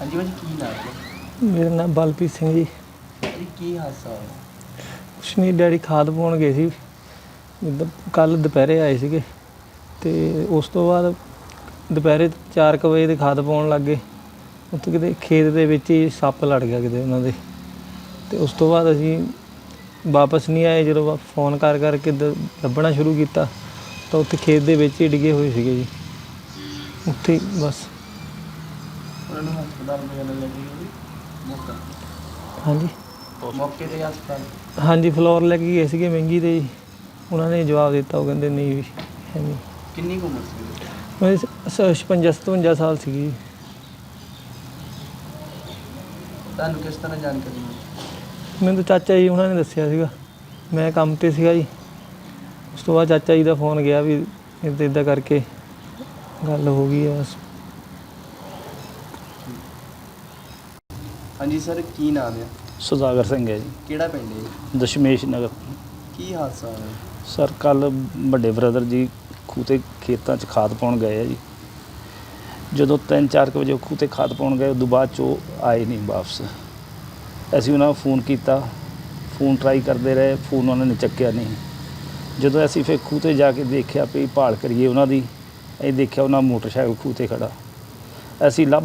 ਹਾਂਜੀ ਭਾਜੀ ਕੀ ਨਾਮ ਹੈ? ਮੇਰਾ ਨਾਮ ਬਲਪ੍ਰੀਤ ਸਿੰਘ ਜੀ। ਭਾਜੀ ਕੀ ਹਾਦਸਾ ਹੋਇਆ? ਕੁਛ ਨਹੀਂ ਡੈਡੀ ਖਾਦ ਪਾਉਣ ਗਏ ਸੀ। ਕੱਲ ਦੁਪਹਿਰੇ ਆਏ ਸੀਗੇ। ਤੇ ਉਸ ਤੋਂ ਬਾਅਦ ਦੁਪਹਿਰੇ 4 ਵਜੇ ਦੇ ਖਾਦ ਪਾਉਣ ਲੱਗੇ ਉੱਥੇ ਕਿਤੇ ਖੇਤ ਦੇ ਵਿੱਚ ਹੀ ਸੱਪ ਲੜ ਗਿਆ ਕਿਤੇ ਉਹਨਾਂ ਦੇ। ਤੇ ਉਸ ਤੋਂ ਬਾਅਦ ਅਸੀਂ ਵਾਪਸ ਨਹੀਂ ਆਏ। ਜਦੋਂ ਵਾ- ਫੋਨ ਕਰ ਕਰਕੇ ਦ- ਲੱਭਣਾ ਸ਼ੁਰੂ ਕੀਤਾ ਤਾਂ ਉੱਥੇ ਖੇਤ ਦੇ ਵਿੱਚ ਹੀ ਡਿੱਗੇ ਹੋਏ ਸੀਗੇ ਜੀ। ਉੱਥੇ ਹੀ ਬਸ। ਉਹਨਾਂ ਨੂੰ ਹਸਪਤਾਲ ਵਗੈਰਾ ਲੈ ਕੇ ਗਏ ਮੌਕਾ। ਹਾਂਜੀ। ਮੌਕੇ ਤੇ ਹਸਪਤਾਲ ਹਾਂਜੀ ਫਲੋਰ ਲੈ ਕੇ ਗਏ ਸੀਗੇ ਮਹਿੰਗੀ ਤੇ ਜੀ। ਉਹਨਾਂ ਨੇ ਜਵਾਬ ਦਿੱਤਾ ਉਹ ਕਹਿੰਦੇ ਨਹੀਂ ਵੀ ਹੈ ਨਹੀਂ। ਕਿੰਨੀ ਕੁ ਉਮਰ ਸੀ ਮੈਂ 56 57 ਸਾਲ ਸੀਗੀ ਜੀ। ਤੁਹਾਨੂੰ ਕਿਸ ਤਰ੍ਹਾਂ ਜਾਣਕਾਰੀ ਮਿਲੀ? ਮੈਨੂੰ ਤਾਂ ਚਾਚਾ ਜੀ ਉਹਨਾਂ ਨੇ ਦੱਸਿਆ ਸੀਗਾ। ਮੈਂ ਕੰਮ ਤੇ ਸੀਗਾ ਜੀ। ਉਸ ਤੋਂ ਬਾਅਦ ਚਾਚਾ ਜੀ ਦਾ ਫੋਨ ਗਿਆ ਵੀ ਇੱਦਾਂ ਇੱਦਾਂ ਕਰਕੇ ਗੱਲ ਹੋ ਗਈ ਆ ਬਸ। ਹਾਂਜੀ ਸਰ ਕੀ ਨਾਮ ਹੈ ਸੁਦਾਗਰ ਸਿੰਘ ਹੈ ਜੀ। ਕਿਹੜਾ ਪਿੰਡ ਹੈ? ਜੀ? ਦਸ਼ਮੇਸ਼ ਨਗਰ। ਕੀ ਹਾਦਸਾ ਹੋਇਆ? ਸਰ ਕੱਲ ਵੱਡੇ ਬ੍ਰਦਰ ਜੀ ਖੂਹ ਤੇ ਖੇਤਾਂ 'ਚ ਖਾਦ ਪਾਉਣ ਗਏ ਆ ਜੀ। ਜਦੋਂ 3-4 ਵਜੇ ਉਹ ਖੂਹ ਤੇ ਖਾਦ ਪਾਉਣ ਗਏ ਉਦੋਂ ਬਾਅਦ 'ਚ ਉਹ ਆਏ ਨਹੀਂ ਵਾਪਸ। ਅਸੀਂ ਉਹਨਾਂ ਨੂੰ ਫੋਨ ਕੀਤਾ। ਫੋਨ ਟਰਾਈ ਕਰਦੇ ਰਹੇ ਫੋਨ ਉਹਨਾਂ ਨੇ ਚੱਕਿਆ ਨਹੀਂ। ਜਦੋਂ ਅਸੀਂ ਫਿਰ ਖੂਹ ਤੇ ਜਾ ਕੇ ਦੇਖਿਆ ਵੀ ਭਾਲ ਕਰੀਏ ਉਹਨਾਂ ਦੀ ਅਸੀਂ ਦੇਖਿਆ ਉਹਨਾਂ ਮੋਟਰਸਾਈਕਲ ਖੂਹ ਤੇ ਖੜਾ। ਅਸੀਂ ਲੱਭ